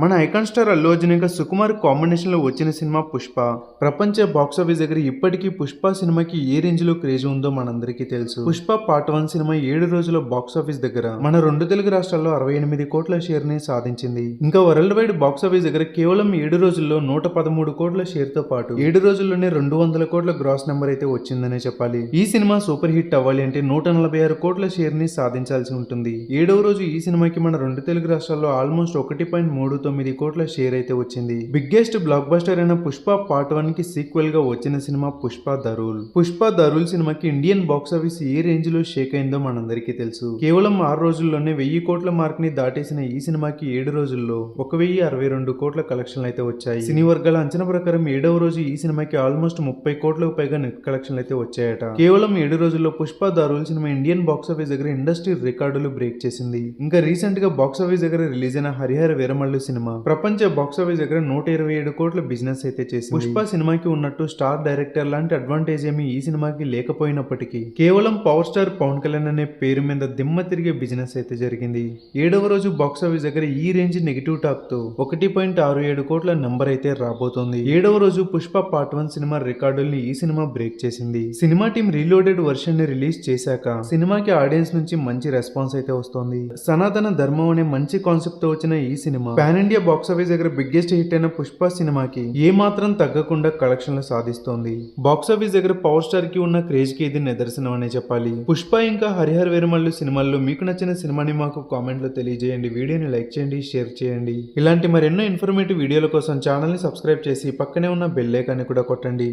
మన icon star Allu Arjun ఇంకా సుకుమార్ కాంబినేషన్లో వచ్చిన సినిమా పుష్ప. ప్రపంచ బాక్స్ ఆఫీస్ దగ్గర ఇప్పటికీ పుష్ప సినిమాకి ఏ రేంజ్లో క్రేజ్ ఉందో మనందరికీ తెలుసు. పుష్ప పార్ట్ వన్ సినిమా ఏడు రోజుల బాక్స్ ఆఫీస్ దగ్గర. మన రెండు తెలుగు రాష్ట్రాల్లో అరవై ఎనిమిది కోట్ల షేర్ని సాధించింది. ఇంకా వరల్డ్ వైడ్ బాక్స్ ఆఫీస్ దగ్గర కేవలం ఏడు రోజుల్లో నూట పదమూడు కోట్ల షేర్తో పాటు ఏడు రోజుల్లోనే రెండు వందల కోట్ల గ్రాస్ నెంబర్ అయితే వచ్చిందనే చెప్పాలి. ఈ సినిమా సూపర్ హిట్ అవ్వాలి అంటే నూట నలభై ఆరు కోట్ల షేర్ని సాధించాల్సి ఉంటుంది. ఏడవ రోజు ఈ సినిమాకి మన రెండు తెలుగు రాష్ట్రాల్లో ఆల్మోస్ట్ ఒకటి పాయింట్ మూడు తొమ్మిది కోట్ల షేర్ అయితే వచ్చింది. బిగ్గెస్ట్ బ్లాక్ బస్టర్ అయిన పుష్ప పార్ట్ వన్కి సీక్వెల్గా వచ్చిన cinema Pushpa the Pushpa the సినిమాకి ఇండియన్ బాక్స్ ఆఫీస్ ఏ రేంజ్లో షేక్ అయిందో మనందరికీ తెలుసు. కేవలం ఆరు రోజుల్లోనే వెయ్యి కోట్ల మార్క్ని దాటేసిన ఈ సినిమాకి ఏడు రోజుల్లో ఒక వెయ్యి అరవై రెండు కోట్ల కలెక్షన్లు అయితే వచ్చాయి. సినీ వర్గాల అంచనా ప్రకారం ఏడవ రోజు ఈ సినిమాకి ఆల్మోస్ట్ ముప్పై కోట్లకు పైగా నెట్ కలెక్షన్లు అయితే వచ్చాయట. కేవలం ఏడు రోజుల్లో Pushpa the rule cinema Indian box office దగ్గర ఇండస్ట్రీ రికార్డులు బ్రేక్ చేసింది. ఇంకా రీసెంట్గా బాక్స్ ఆఫీస్ దగ్గర రిలీజ్ అయిన హరిహర వీరమల్లు సినిమా ప్రపంచ బాక్స్ ఆఫీస్ దగ్గర నూట ఇరవై ఏడు కోట్ల బిజినెస్ అయితే చేసింది. పుష్ప సినిమాకి ఉన్నట్టు స్టార్ డైరెక్టర్ లాంటి అడ్వాంటేజ్ ఏమి ఈ సినిమాకి లేకపోయినప్పటికీ కేవలం పవర్ స్టార్ పవన్ కళ్యాణ్ అనే పేరు మీద దిమ్మ తిరిగే బిజినెస్ అయితే జరిగింది. ఏడవ రోజు బాక్స్ ఆఫీస్ దగ్గర ఈ రేంజ్ నెగిటివ్ టాక్తో ఒకటి పాయింట్ ఆరు ఏడు కోట్ల నంబర్ అయితే రాబోతోంది. ఏడవ రోజు పుష్ప పార్ట్ వన్ సినిమా రికార్డుల్ని ఈ సినిమా బ్రేక్ చేసింది. సినిమా టీం రీలోడెడ్ వర్షన్ని రిలీజ్ చేశాక సినిమాకి ఆడియన్స్ నుంచి మంచి రెస్పాన్స్ అయితే వస్తోంది. సనాతన ధర్మం అనే మంచి కాన్సెప్ట్తో వచ్చిన ఈ cinema pan India box office దగ్గర బిగ్గెస్ట్ హిట్ అయిన పుష్ప సినిమాకి ఏ మాత్రం తగ్గకుండా కలెక్షన్లు సాధిస్తోంది. బాక్స్ ఆఫీస్ దగ్గర పవర్ స్టార్కి ఉన్న క్రేజ్కి ఇది నిదర్శనం అనే చెప్పాలి. పుష్ప ఇంకా హరిహర వేరుమల్లు సినిమాల్లో మీకు నచ్చిన సినిమాని మాకు కామెంట్లో తెలియజేయండి. వీడియోని లైక్ చేయండి షేర్ చేయండి. ఇలాంటి మరెన్నో ఇన్ఫర్మేటివ్ వీడియోల కోసం ఛానల్ని సబ్స్క్రైబ్ చేసి పక్కనే ఉన్న బెల్ ఐకాన్ని కూడా కొట్టండి.